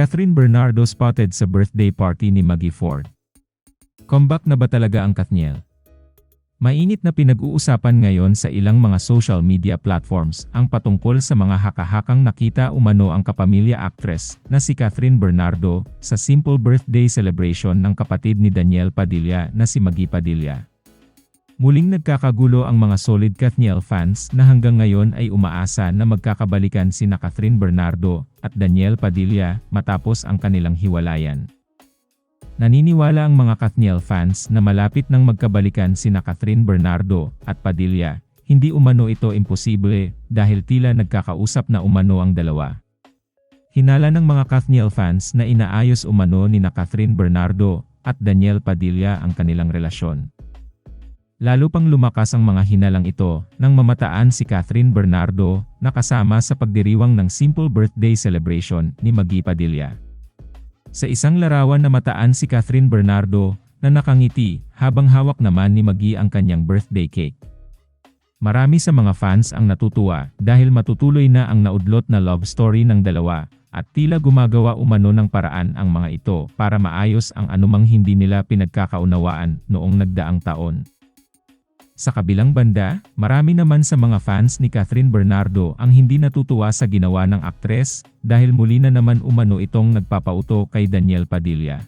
Catherine Bernardo spotted sa birthday party ni Maggie Ford. Comeback na ba talaga ang Kathniel? Mainit na pinag-uusapan ngayon sa ilang mga social media platforms ang patungkol sa mga hakahakang nakita umano ang kapamilya actress na si Catherine Bernardo sa simple birthday celebration ng kapatid ni Daniel Padilla na si Maggie Padilla. Muling nagkakagulo ang mga solid Kathniel fans na hanggang ngayon ay umaasa na magkakabalikan sina Catherine Bernardo at Daniel Padilla matapos ang kanilang hiwalayan. Naniniwala ang mga Kathniel fans na malapit nang magkabalikan sina Catherine Bernardo at Padilla, hindi umano ito imposible dahil tila nagkakausap na umano ang dalawa. Hinala ng mga Kathniel fans na inaayos umano ni na Catherine Bernardo at Daniel Padilla ang kanilang relasyon. Lalo pang lumakas ang mga hinalang ito nang mamataan si Catherine Bernardo na kasama sa pagdiriwang ng simple birthday celebration ni Maggie Padilla. Sa isang larawan na mataan si Catherine Bernardo na nakangiti habang hawak naman ni Maggie ang kanyang birthday cake. Marami sa mga fans ang natutuwa dahil matutuloy na ang naudlot na love story ng dalawa at tila gumagawa umano ng paraan ang mga ito para maayos ang anumang hindi nila pinagkakaunawaan noong nagdaang taon. Sa kabilang banda, marami naman sa mga fans ni Catherine Bernardo ang hindi natutuwa sa ginawa ng aktres dahil muli na naman umano itong nagpapauto kay Daniel Padilla.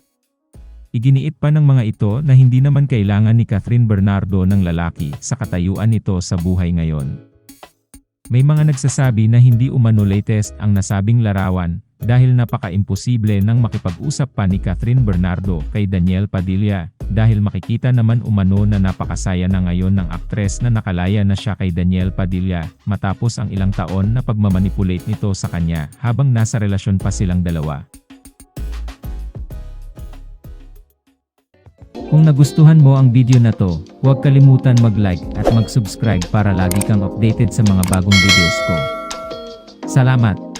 Iginiit pa ng mga ito na hindi naman kailangan ni Catherine Bernardo ng lalaki sa katayuan nito sa buhay ngayon. May mga nagsasabi na hindi umano latest ang nasabing larawan dahil napaka-imposible nang makipag-usap pa ni Catherine Bernardo kay Daniel Padilla dahil makikita naman umano na napakasaya na ngayon ng aktres na nakalaya na siya kay Daniel Padilla matapos ang ilang taon na pagmamanipulate nito sa kanya habang nasa relasyon pa silang dalawa. Kung nagustuhan mo ang video na to, huwag kalimutan mag-like at mag-subscribe para lagi kang updated sa mga bagong videos ko. Salamat!